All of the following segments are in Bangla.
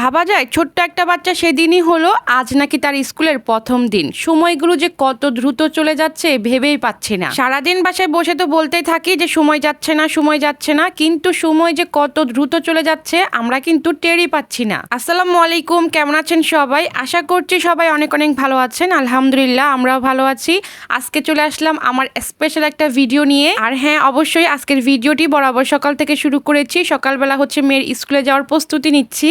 ভাবা যায়, ছোট্ট একটা বাচ্চা সেদিনই হলো, আজ নাকি তার স্কুলের প্রথম দিন। সময়গুলো যে কত দ্রুত চলে যাচ্ছে ভেবেই পাচ্ছি না। সারাদিন বাসায় বসে তো বলতেই থাকি যে সময় যাচ্ছে না, সময় যাচ্ছে না, কিন্তু সময় যে কত দ্রুত চলে যাচ্ছে, আমরা কিন্তু টেরই পাচ্ছি না। আসসালামু আলাইকুম, কেমন আছেন সবাই? আশা করছি সবাই অনেক অনেক ভালো আছেন, আলহামদুলিল্লাহ আমরাও ভালো আছি। আজকে চলে আসলাম আমার স্পেশাল একটা ভিডিও নিয়ে। আর হ্যাঁ অবশ্যই আজকের ভিডিওটি বরাবর সকাল থেকে শুরু করেছি। সকালবেলা হচ্ছে মেয়ের স্কুলে যাওয়ার প্রস্তুতি নিচ্ছি।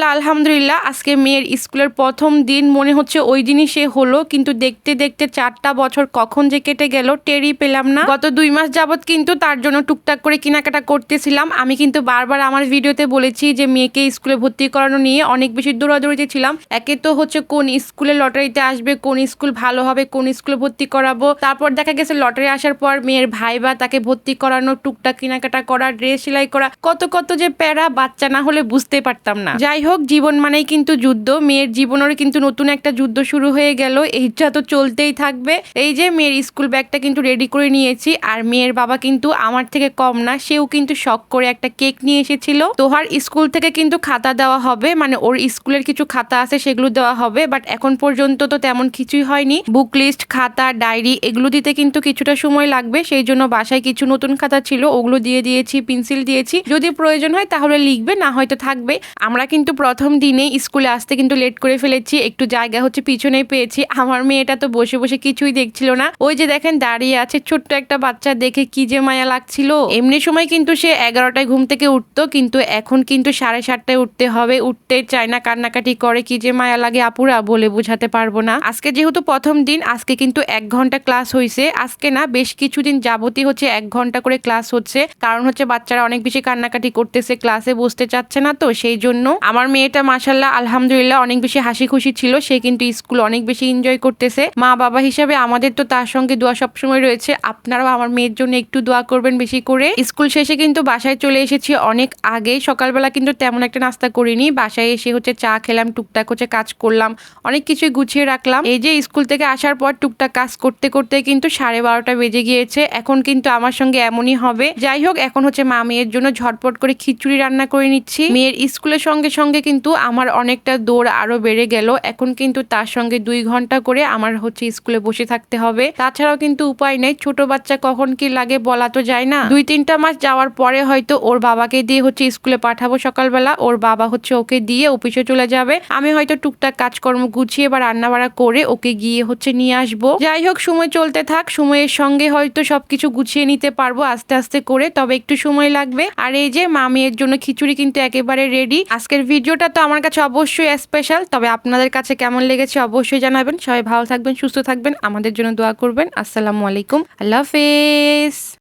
মাশাল্লাহ আলহামদুলিল্লাহ, আজকে মেয়ের স্কুলের প্রথম দিন মনে হচ্ছে ওই দিনই সে হলো, কিন্তু দেখতে দেখতে চারটা বছর কখন যে কেটে গেল, টেরই পেলাম না। গত দুই মাস যাবৎ কিন্তু তার জন্য টুকটাক করে কেনাকাটা করতেছিলাম। আমি কিন্তু বারবার আমার ভিডিওতে বলেছি যে মেয়েকে স্কুলে ভর্তি করানো নিয়ে অনেক বেশি দৌড়াদৌড়িতে ছিলাম। একে তো হচ্ছে কোন স্কুলে লটারিতে আসবে, কোন স্কুল ভালো হবে, কোন স্কুলে ভর্তি করাবো। তারপর দেখা গেছে লটারি আসার পর মেয়ের ভাই বা তাকে ভর্তি করানো, টুকটাক কেনাকাটা করা, ড্রেস সেলাই করা, কত কত যে প্যারা বাচ্চা না হলে বুঝতে পারতাম না। যাই হোক জীবন মানেই কিন্তু যুদ্ধ। মেয়ের জীবনেরও কিন্তু নতুন একটা যুদ্ধ শুরু হয়ে গেল। এইটা তো চলতেই থাকবে। এই যে মেয়ের স্কুল ব্যাগটা কিন্তু রেডি করে নিয়েছি। আর মেয়ের বাবা কিন্তু আমার থেকে কম না, সেও কিন্তু শখ করে একটা কেক নিয়ে এসেছিল। তোহার স্কুল থেকে কিন্তু খাতা দেওয়া হবে মানে ওর স্কুলের কিছু খাতা আছে সেগুলো দেওয়া হবে বাট এখন পর্যন্ত তো তেমন কিছুই হয়নি। বুক লিস্ট খাতা ডায়েরি এগুলো দিতে কিন্তু কিছুটা সময় লাগবে। সেই জন্য বাসায় কিছু নতুন খাতা ছিল, ওগুলো দিয়ে দিয়েছি পেন্সিল দিয়েছি। যদি প্রয়োজন হয় তাহলে লিখবে, না হয়তো থাকবে। আমরা কিন্তু প্রথম দিনে স্কুলে আসতে কিন্তু লেট করে ফেলেছি, একটু জায়গা হচ্ছে পিছনে পেয়েছি। আমার মেয়েটা তো বসে বসে কিছুই দেখছিল না। ওই যে দেখেন দাঁড়িয়ে আছে ছোট্ট একটা বাচ্চা, দেখে কি যে মায়া লাগছিল। এমনি সময় কিন্তু সে এগারোটায় ঘুম থেকে উঠতো, কিন্তু এখন কিন্তু সাড়ে সাতটায় উঠতে হবে। উঠতে চায় না, কান্নাকাটি করে, কি যে মায়া লাগে আপুরা বলে বুঝাতে পারব না। আজকে যেহেতু প্রথম দিন, আজকে কিন্তু এক ঘণ্টা ক্লাস হয়েছে আজকে না বেশ কিছুদিন যাবতই হচ্ছে এক ঘণ্টা করে ক্লাস হচ্ছে। কারণ হচ্ছে বাচ্চারা অনেক বেশি কান্নাকাটি করতেছে, ক্লাসে বসতে চাচ্ছে না তো, সেই জন্য আমার মেয়েটা মাসাল্লাহ আলহামদুলিল্লাহ অনেক বেশি হাসি খুশি ছিল। সে কিন্তু স্কুল অনেক বেশি এনজয় করতেছে। মা বাবা হিসাবে আমাদের তো তার সঙ্গে দোয়া সবসময় রয়েছে। আপনারাও আমার মেয়ের জন্য একটু দোয়া করবেন বেশি করে। স্কুল শেষে কিন্তু বাসায় চলে এসেছি অনেক আগে। সকালবেলা কিন্তু তেমন একটা নাস্তা করিনি। বাসায় এসে হচ্ছে চা খেলাম, টুকটাক হচ্ছে কাজ করলাম, অনেক কিছুই গুছিয়ে রাখলাম। এই যে স্কুল থেকে আসার পর টুকটাক কাজ করতে করতে কিন্তু সাড়ে বারোটা বেজে গিয়েছে। এখন কিন্তু আমার সঙ্গে এমনই হবে। যাই হোক, এখন হচ্ছে মা মেয়ের জন্য ঝটপট করে খিচুড়ি রান্না করে নিচ্ছি। মেয়ের স্কুলের সঙ্গে সঙ্গে কিন্তু আমার অনেকটা দৌড় আরও বেড়ে গেল। এখন কিন্তু তার সঙ্গে দুই ঘণ্টা করে আমার হচ্ছে স্কুলে বসে থাকতে হবে। তাছাড়াও কিন্তু উপায় নেই, ছোট বাচ্চা কখন কি লাগে বলা তো যায় না। দুই তিনটা মাস যাওয়ার পরে হয়তো ওর বাবাকে দিয়ে হচ্ছে স্কুলে পাঠাবো সকালবেলা, ওর বাবা হচ্ছে ওকে দিয়ে অফিসে চলে যাবে। আমি হয়তো টুকটাক কাজকর্ম গুছিয়ে বা রান্না বাড়া করে ওকে গিয়ে হচ্ছে নিয়ে আসব। যাই হোক, সময় চলতে থাক, সময়ের সঙ্গে হয়তো সবকিছু গুছিয়ে নিতে পারব আস্তে আস্তে করে, তবে একটু সময় লাগবে। আর এই যে মামিয়ের জন্য খিচুড়ি কিন্তু একেবারে রেডি আজকের ভিডিওটা তো আমার কাছে অবশ্যই স্পেশাল তবে আপনাদের কাছে কেমন লেগেছে অবশ্যই জানাবেন। সবাই ভালো থাকবেন, সুস্থ থাকবেন, আমাদের জন্য দোয়া করবেন। আসসালামু আলাইকুম। আল্লাহ হাফেজ।